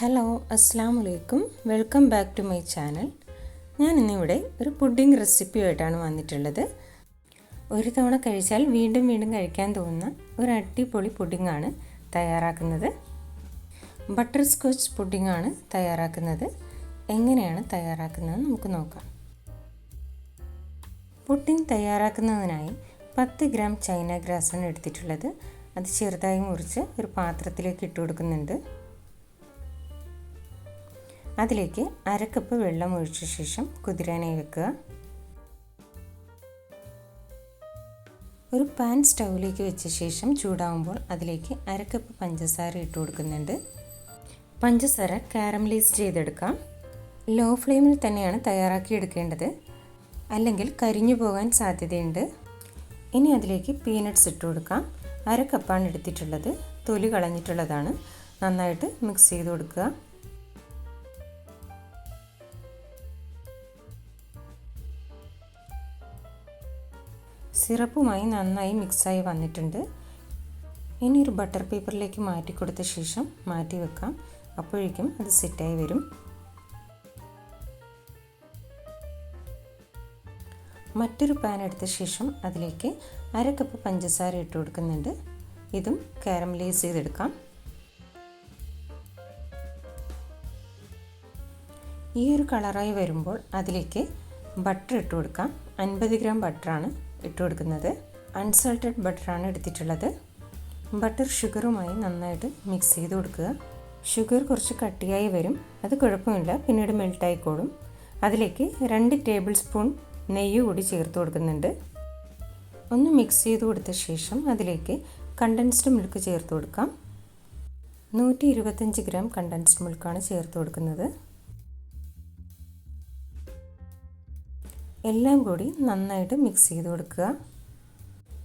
Hello അസ്സാം വലൈക്കും welcome back to my channel. ഞാൻ ഇന്നിവിടെ ഒരു പുഡിംഗ് റെസിപ്പിയായിട്ടാണ് വന്നിട്ടുള്ളത്. ഒരു തവണ കഴിച്ചാൽ വീണ്ടും വീണ്ടും കഴിക്കാൻ തോന്നുന്ന ഒരു അടിപൊളി പുഡിംഗാണ് തയ്യാറാക്കുന്നത്. ബട്ടർ സ്കോച്ച് പുഡിംഗാണ് തയ്യാറാക്കുന്നത്. എങ്ങനെയാണ് തയ്യാറാക്കുന്നത് നമുക്ക് നോക്കാം. പുഡിംഗ് തയ്യാറാക്കുന്നതിനായി പത്ത് ഗ്രാം ചൈന ഗ്രാസാണ് എടുത്തിട്ടുള്ളത്. അത് ചെറുതായി മുറിച്ച് ഒരു പാത്രത്തിലേക്ക് ഇട്ട് കൊടുക്കുന്നുണ്ട് അതിലേക്ക് അരക്കപ്പ് വെള്ളം ഒഴിച്ച ശേഷം കുതിരാനായി വെക്കുക. ഒരു പാൻ സ്റ്റൗവിലേക്ക് വെച്ച ശേഷം ചൂടാവുമ്പോൾ അതിലേക്ക് അരക്കപ്പ് പഞ്ചസാര ഇട്ട് കൊടുക്കുന്നുണ്ട്. പഞ്ചസാര കാരമലൈസ് ചെയ്തെടുക്കാം. ലോ ഫ്ലെയിമിൽ തന്നെയാണ് തയ്യാറാക്കി എടുക്കേണ്ടത്. അല്ലെങ്കിൽ കരിഞ്ഞു പോകാൻ സാധ്യതയുണ്ട്. ഇനി അതിലേക്ക് പീനട്ട്സ് ഇട്ട് കൊടുക്കാം. അര എടുത്തിട്ടുള്ളത്. തൊലി കളഞ്ഞിട്ടുള്ളതാണ്. നന്നായിട്ട് മിക്സ് ചെയ്ത് കൊടുക്കുക. സിറപ്പുമായി നന്നായി മിക്സായി വന്നിട്ടുണ്ട്. ഇനി ഒരു ബട്ടർ പേപ്പറിലേക്ക് മാറ്റി കൊടുത്ത ശേഷം മാറ്റി വെക്കാം. അപ്പോഴേക്കും അത് സെറ്റായി വരും. മറ്റൊരു പാൻ എടുത്ത ശേഷം അതിലേക്ക് അര കപ്പ് പഞ്ചസാര ഇട്ട് കൊടുക്കുന്നുണ്ട്. ഇതും കാരമലൈസ് ചെയ്തെടുക്കാം. ഈ ഒരു കളറായി വരുമ്പോൾ അതിലേക്ക് ബട്ടർ ഇട്ട് കൊടുക്കാം. അൻപത് ഗ്രാം ബട്ടറാണ്. ഇട്ട് കൊടുക്കുന്നത്. അൺസൾട്ടഡ് ബട്ടറാണ് എടുത്തിട്ടുള്ളത്. ബട്ടർ ഷുഗറുമായി നന്നായിട്ട് മിക്സ് ചെയ്ത് കൊടുക്കുക. ഷുഗർ കുറച്ച് കട്ടിയായി വരും. അത് കുഴപ്പമില്ല. പിന്നീട് മെൽട്ടായിക്കോളും അതിലേക്ക് രണ്ട് ടേബിൾ സ്പൂൺ നെയ്യ് കൂടി ചേർത്ത് കൊടുക്കുന്നുണ്ട്. ഒന്ന് മിക്സ് ചെയ്ത് കൊടുത്ത ശേഷം അതിലേക്ക് കണ്ടൻസ്ഡ് മിൽക്ക് ചേർത്ത് കൊടുക്കാം. നൂറ്റി ഇരുപത്തഞ്ച് ഗ്രാം കണ്ടൻസ്ഡ് മിൽക്കാണ് ചേർത്ത് കൊടുക്കുന്നത്. എല്ലാം കൂടി നന്നായിട്ട് മിക്സ് ചെയ്ത് കൊടുക്കുക.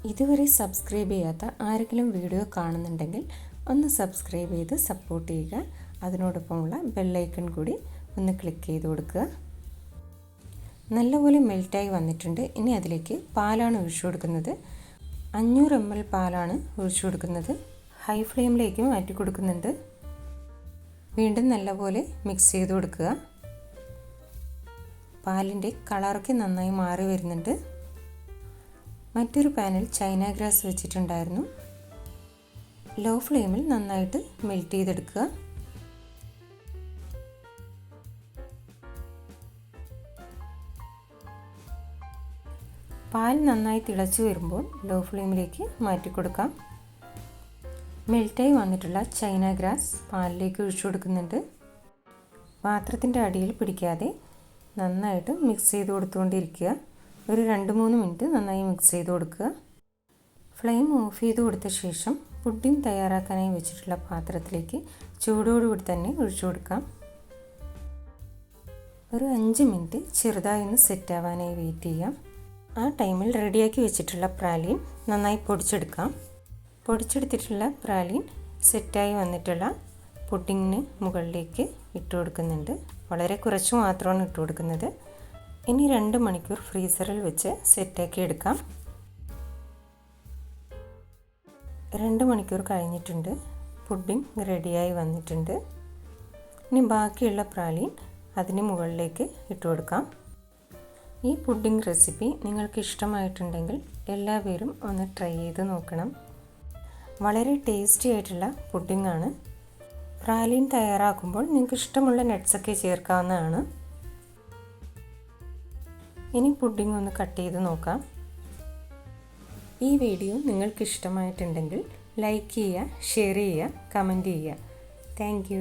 ഇതുവരെ സബ്സ്ക്രൈബ് ചെയ്യാത്ത ആരെങ്കിലും വീഡിയോ കാണുന്നുണ്ടെങ്കിൽ ഒന്ന് സബ്സ്ക്രൈബ് ചെയ്ത് സപ്പോർട്ട് ചെയ്യുക. അതിനോടൊപ്പമുള്ള ബെല്ലൈക്കൺ കൂടി ഒന്ന് ക്ലിക്ക് ചെയ്ത് കൊടുക്കുക. നല്ലപോലെ മെൽറ്റായി വന്നിട്ടുണ്ട്. ഇനി അതിലേക്ക് പാലാണ് ഒഴിച്ചു കൊടുക്കുന്നത്. അഞ്ഞൂറ് എം എൽ പാലാണ് ഒഴിച്ചു കൊടുക്കുന്നത്. ഹൈ ഫ്ലെയിമിലേക്ക് മാറ്റി കൊടുക്കുന്നുണ്ട്. വീണ്ടും നല്ലപോലെ മിക്സ് ചെയ്ത് കൊടുക്കുക. പാലിന്റെ കളറൊക്കെ നന്നായി മാറി വരുന്നുണ്ട്. മറ്റൊരു പാനിൽ ചൈന ഗ്രാസ് വെച്ചിട്ടുണ്ടായിരുന്നു. ലോ ഫ്ലെയിമിൽ നന്നായിട്ട് മെൽറ്റ് ചെയ്തെടുക്കുക. പാൽ നന്നായി തിളച്ചു വരുമ്പോൾ ലോ ഫ്ലെയിമിലേക്ക് മാറ്റി കൊടുക്കാം മെൽറ്റായി വന്നിട്ടുള്ള ചൈന ഗ്രാസ് പാലിലേക്ക് ഒഴിച്ചു കൊടുക്കുന്നുണ്ട്. പാത്രത്തിന്റെ അടിയിൽ പിടിക്കാതെ നന്നായിട്ട് മിക്സ് ചെയ്ത് കൊടുത്തുകൊണ്ടിരിക്കുക. ഒരു രണ്ട് മൂന്ന് മിനിറ്റ് നന്നായി മിക്സ് ചെയ്ത് കൊടുക്കുക. ഫ്ലെയിം ഓഫ് ചെയ്ത് കൊടുത്ത ശേഷം പുഡിംഗ് തയ്യാറാക്കാനായി വെച്ചിട്ടുള്ള പാത്രത്തിലേക്ക് ചൂടോടുകൂടി തന്നെ ഒഴിച്ചു കൊടുക്കാം. ഒരു അഞ്ച് മിനിറ്റ് ചെറുതായി ഒന്ന് സെറ്റ് ആവാനായി വെയിറ്റ് ചെയ്യാം ആ ടൈമിൽ റെഡിയാക്കി വെച്ചിട്ടുള്ള പ്രാലീൻ നന്നായി പൊടിച്ചെടുക്കാം. പൊടിച്ചെടുത്തിട്ടുള്ള പ്രാലീൻ സെറ്റായി വന്നിട്ടുള്ള പുഡിങ്ങിന് മുകളിലേക്ക് ഇട്ട് കൊടുക്കുന്നുണ്ട്. വളരെ കുറച്ച് മാത്രമാണ് ഇട്ട് കൊടുക്കുന്നത്. ഇനി രണ്ട് മണിക്കൂർ ഫ്രീസറിൽ വെച്ച് സെറ്റാക്കി എടുക്കാം. രണ്ട് മണിക്കൂർ കഴിഞ്ഞിട്ടുണ്ട്. പുഡിംഗ് റെഡിയായി വന്നിട്ടുണ്ട്. ഇനി ബാക്കിയുള്ള പ്രാലീൻ അതിന് മുകളിലേക്ക് ഇട്ട് കൊടുക്കാം. ഈ പുഡിംഗ് റെസിപ്പി നിങ്ങൾക്ക് ഇഷ്ടമായിട്ടുണ്ടെങ്കിൽ എല്ലാവരും ഒന്ന് ട്രൈ ചെയ്ത് നോക്കണം. വളരെ ടേസ്റ്റി ആയിട്ടുള്ള പുഡിംഗ് ആണ്. പ്രാലീൻ തയ്യാറാക്കുമ്പോൾ നിങ്ങൾക്ക് ഇഷ്ടമുള്ള നട്ട്സൊക്കെ ചേർക്കാവുന്നതാണ്. ഇനി പുഡിംഗ് ഒന്ന് കട്ട് ചെയ്ത് നോക്കാം. ഈ വീഡിയോ നിങ്ങൾക്ക് ഇഷ്ടമായിട്ടുണ്ടെങ്കിൽ ലൈക്ക് ചെയ്യുക ഷെയർ ചെയ്യുക കമന്റ് ചെയ്യുക. താങ്ക്